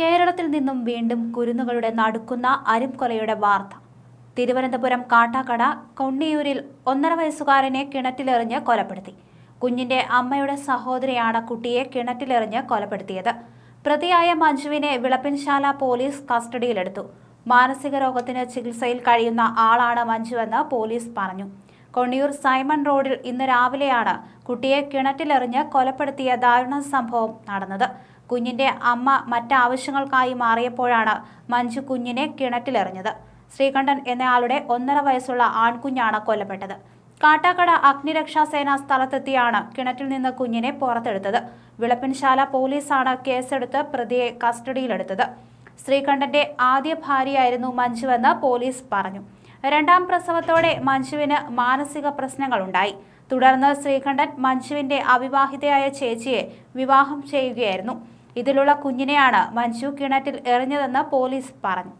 കേരളത്തിൽ നിന്നും വീണ്ടും കുരുന്നുകളുടെ നടുക്കുന്ന അരിംകൊലയുടെ വാർത്ത. തിരുവനന്തപുരം കാട്ടാക്കട കൊണ്ണിയൂരിൽ ഒന്നര വയസ്സുകാരനെ കിണറ്റിലെറിഞ്ഞ് കൊലപ്പെടുത്തി. കുഞ്ഞിന്റെ അമ്മയുടെ സഹോദരിയാണ് കുട്ടിയെ കിണറ്റിലെറിഞ്ഞ് കൊലപ്പെടുത്തിയത്. പ്രതിയായ മഞ്ജുവിനെ വിളപ്പിൻശാല പോലീസ് കസ്റ്റഡിയിലെടുത്തു. മാനസിക രോഗത്തിന് ചികിത്സയിൽ കഴിയുന്ന ആളാണ് മഞ്ജുവെന്ന് പോലീസ് പറഞ്ഞു. കൊണ്ണിയൂർ സൈമൺ റോഡിൽ ഇന്ന് രാവിലെയാണ് കുട്ടിയെ കിണറ്റിലെറിഞ്ഞ് കൊലപ്പെടുത്തിയ ദാരുണ സംഭവം നടന്നത്. കുഞ്ഞിന്റെ അമ്മ മറ്റാവശ്യങ്ങൾക്കായി മാറിയപ്പോഴാണ് മഞ്ജു കുഞ്ഞിനെ കിണറ്റിലെറിഞ്ഞത്. ശ്രീകണ്ഠൻ എന്നയാളുടെ ഒന്നര വയസ്സുള്ള ആൺകുഞ്ഞാണ് കൊല്ലപ്പെട്ടത്. കാട്ടാക്കട അഗ്നിരക്ഷാസേന സ്ഥലത്തെത്തിയാണ് കിണറ്റിൽ നിന്ന് കുഞ്ഞിനെ പുറത്തെടുത്തത്. വിളപ്പിൻശാല പോലീസാണ് കേസെടുത്ത് പ്രതിയെ കസ്റ്റഡിയിലെടുത്തത്. ശ്രീകണ്ഠന്റെ ആദ്യ ഭാര്യയായിരുന്നു മഞ്ജുവെന്ന് പോലീസ് പറഞ്ഞു. രണ്ടാം പ്രസവത്തോടെ മഞ്ജുവിന് മാനസിക പ്രശ്നങ്ങളുണ്ടായി. തുടർന്ന് ശ്രീകണ്ഠൻ മഞ്ജുവിന്റെ അവിവാഹിതയായ ചേച്ചിയെ വിവാഹം ചെയ്യുകയായിരുന്നു. ഇതിലുള്ള കുഞ്ഞിനെയാണ് മഞ്ജു കിണറ്റിൽ എറിഞ്ഞതെന്ന് പോലീസ് പറഞ്ഞു.